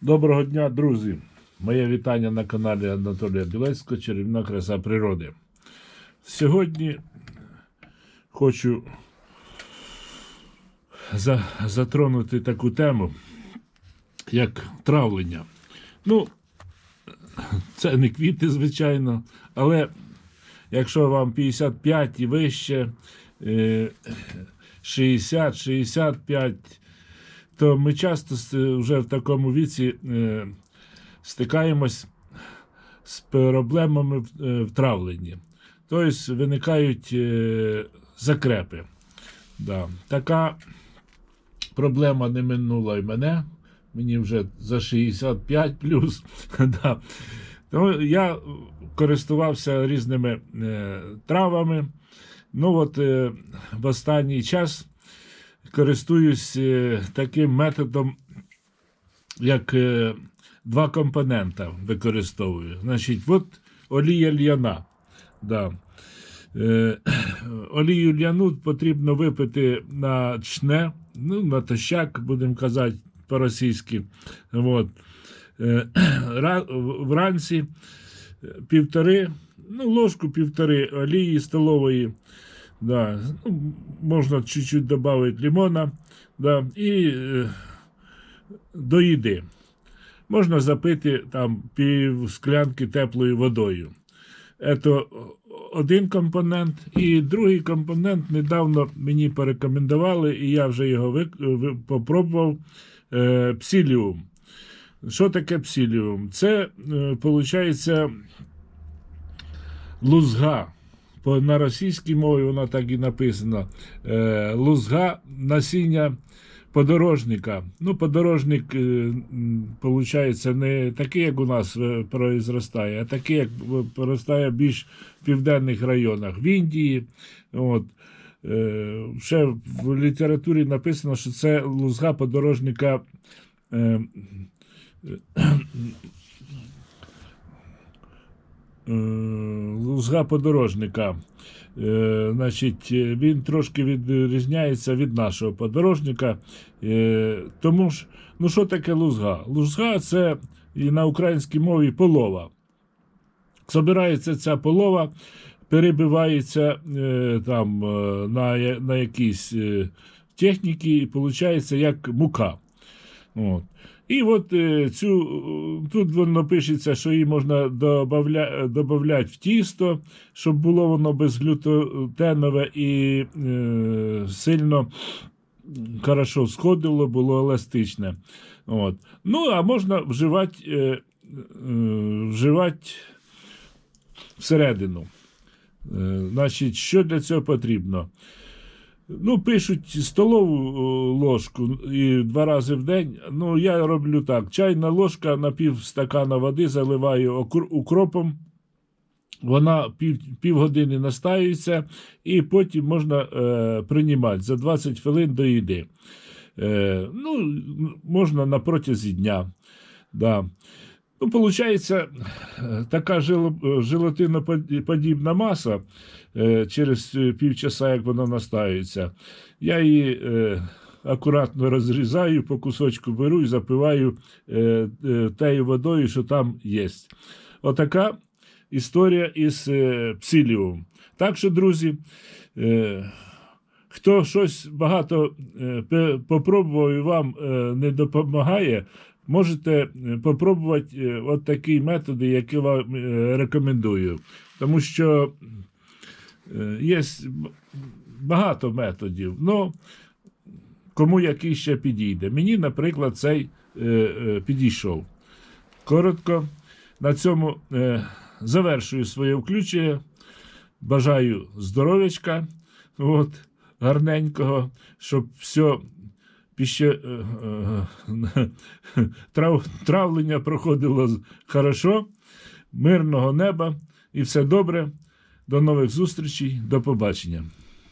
Доброго дня, друзі! Моє вітання на каналі Анатолія Білецького Чарівна краса природи. Сьогодні хочу за, затронути таку тему, як травлення. Ну, це не квіти, звичайно, але якщо вам 55 і вище, е, 60-65, то ми часто вже в такому віці е, стикаємось з проблемами в, е, травленні. Тобто виникають е, закрепи. Да. Така проблема не минула і мене. Мені вже за 65 плюс. да. Тому я користувався різними е, травами. Ну от е, в останній час користуюсь е, таким методом, як е, два компонента використовую. Значить, от олія льяна. Да. Е, олію ляну потрібно випити на чне, ну, на тощак, будемо казати по-російськи. От. Вранці півтори, ну, ложку півтори олії столової. Да. Ну, можна чуть-чуть додати лимона да, і е, до їди. Можна запити там пів склянки теплою водою. Це один компонент. І другий компонент недавно мені порекомендували, і я вже його вик... ви- попробував. Е, псиліум. Що таке псиліум? Це, виходить, лузга. На російській мові вона так і написана. Е, лузга насіння подорожника. Ну, подорожник, е, м, получається, не такий, як у нас е, произростає, а такий, як проростає більш в південних районах, в Індії. От. Е, ще в літературі написано, що це лузга подорожника. Лузга подорожника. Е, значить, він трошки відрізняється від нашого подорожника. Е, тому ж, ну що таке лузга? Лузга це і на українській мові полова. Собирається ця полова, перебивається е, там е, на, на якісь е, техніки, і виходить як мука. От. І от е, цю, е, тут воно пишеться, що її можна додати в тісто, щоб було воно безглютенове і е, сильно хорошо сходило, було еластичне. От. Ну, а можна вживати, е, е, вживати всередину. Е, значить, що для цього потрібно? Ну, пишуть столову ложку і два рази в день. Ну, я роблю так: чайна ложка на пів стакана води заливаю укропом. Вона пів, півгодини настаюється, і потім можна е, приймати за 20 хвилин до їди. Е, ну, можна на протязі дня. Да. Ну, получається, е, така жел- желатиноподібна маса е, через півчаса, як вона настаюється. Я її акуратно розрізаю, по кусочку беру і запиваю тею водою, що там є. Отака історія із псиліум. Так що, друзі, хто щось багато попробував і вам не допомагає, можете е, попробувати е, от такі методи, які вам е, рекомендую. Тому що є багато методів. Ну, кому який ще підійде. Мені, наприклад, цей підійшов. Коротко, на цьому завершую своє включення. Бажаю здоров'ячка, гарненького, щоб все піще, е, е, трав, травлення проходило хорошо, мирного неба і все добре. До нових зустрічей, до побачення.